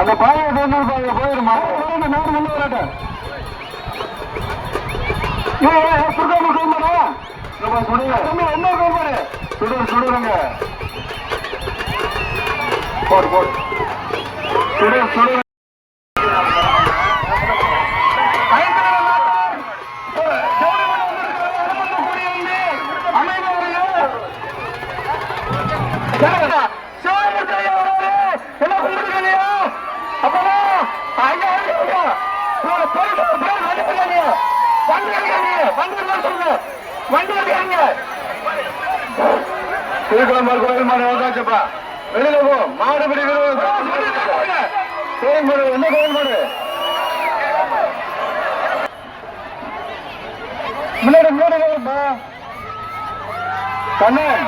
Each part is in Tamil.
அந்த பாயை வந்து பாருங்க போயிருமா? நாடு முன்ன வரட்டும். சுடுங்க கோல்மாடா சுடுங்க என்ன கோபாடு சுடு சுடுங்க போடு போடு. சுடு சுடு திருக்குளம்பர் கோயில் மாடு வெளியில போ மாடு பிடிக்கிறது கோயில் மாடு என்ன கோயில் மாடு முன்னாடி முன்னாடி கண்ணன்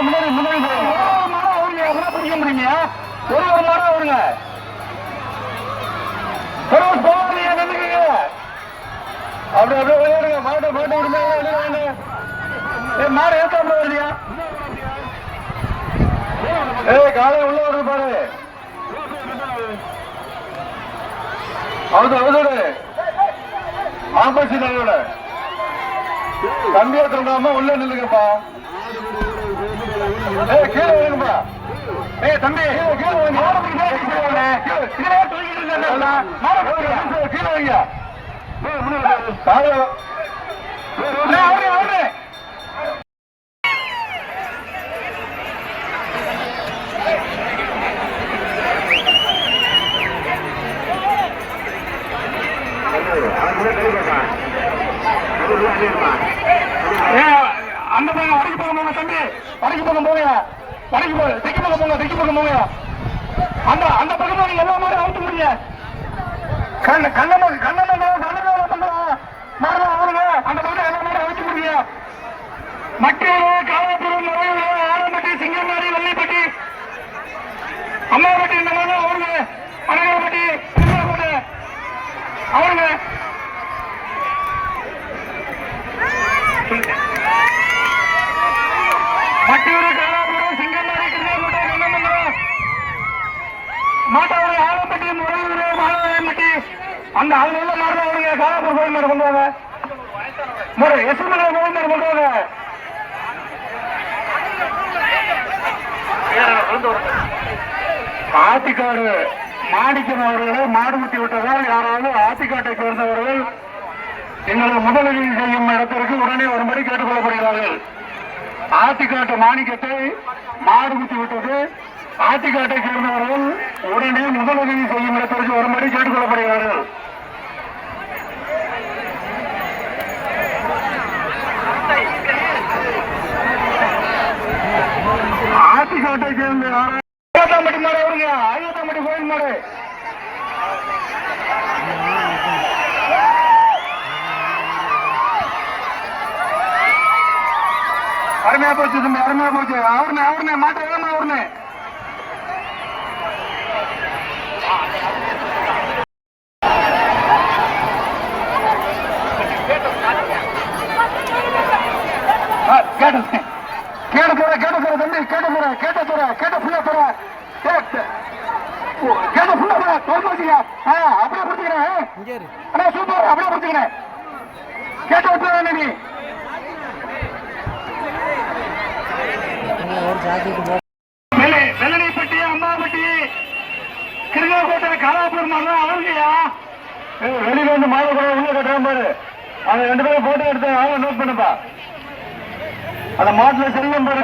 முன்னாடி முன்னாடி. ஒரு பிடிக்க முடியுங்க ஒரு ஒரு மரம் வருங்க அப்படி அப்படியே விளையாடுங்க மாட்டை மாட்டை விடுங்க ஏ மாடு ஏத்தாம வருதியா? ஏய் காலை உள்ள வருது பாரு. அவுது அவுதோடு ஆப்போசிட் அதோட தம்பியா தூங்காம உள்ள நில்லுங்கப்பா. கீழே விழுங்கப்பா ஏய் தம்பி கீழே விழுங்க கீழே தூக்கிட்டு கீழே வைங்க அவரே அவரே அந்த பக்கம் வடக்கு பக்கம் போங்க தம்பி. வடக்கு பக்கம் போங்க. வடக்கு போ தெற்கு பக்கம் போங்க தெற்கு பக்கம் போங்க. அந்த அந்த பக்கம் நீங்க எல்லா மாதிரி அவுத்து முடிய கண்ண கண்ணன கண்ணன கண்ணன பண்றோம் மாறலாம் அவருங்க அந்த பக்கம் எல்லா மாதிரி அவுத்து முடிய மற்றொரு காவல்துறை நுழைவு ஆரம்பட்டி சிங்கமாரி வெள்ளைப்பட்டி அம்மாவட்டி இந்த மாதிரி அவருங்க. அனகாவட்டி திருவாரூர். அவருங்க. மாட்டாவது ஆலப்பட்டி முறையூர் மாலாயம்பட்டி அந்த அதுல உள்ள மாடு அவருங்க காலாபுரம் கோயில் கொண்டு வாங்க. முறை எஸ்மலை கோயில் மாடு கொண்டு வாங்க. ஆத்திக்காடு மாணிக்கம் அவர்களை மாடு விட்டதால் யாராவது ஆத்திக்காட்டை சேர்ந்தவர்கள் எங்களை முதலுதவி செய்யும் இடத்திற்கு உடனே வரும்படி கேட்டுக்கொள்ளப்படுகிறார்கள். ஆத்திக்காட்டு மாணிக்கத்தை மாடு விட்டது. ஆட்டிக்காட்டை சேர்ந்தவர்கள் உடனே முதலுதவி செய்யும் இடத்திற்கு வரும்படி கேட்டுக்கொள்ளப்படுகிறார்கள். ஆட்டிக்காட்டை சேர்ந்த யாரா- ஐயாத்தாம்பட்டி மாடு வருங்க ஐயாத்தாம்பட்டி கோயில் மாடு. அருமையா போச்சு அருமையா போச்சு. அவருனே அவருனே மாட்ட வேணுமா அவருனே கேட்டு கேட்டு போற கேட்டு போற தம்பி கேட்டு போற கேட்ட போற கேட்ட ஃபுல்லா போற கேட்ட புள்ள போற தோல் போச்சுங்க ஆ அப்படியே பிடிச்சிக்கிறேன் அண்ணா சூப்பர் அப்படியே பிடிச்சிக்கிறேன் கேட்ட விட்டுறேன் நீ ஒரு ஜாக்கெட்டு கோட்டை காலாப்பூர் மாதிரி அவங்கயா வெளியில வந்து மாலை கூட உள்ள கட்டுறான் பாரு. அவங்க ரெண்டு பேரும் போட்டோ எடுத்து அவங்க நோட் பண்ணுப்பா. அந்த மாட்டுல செல்லும் பாரு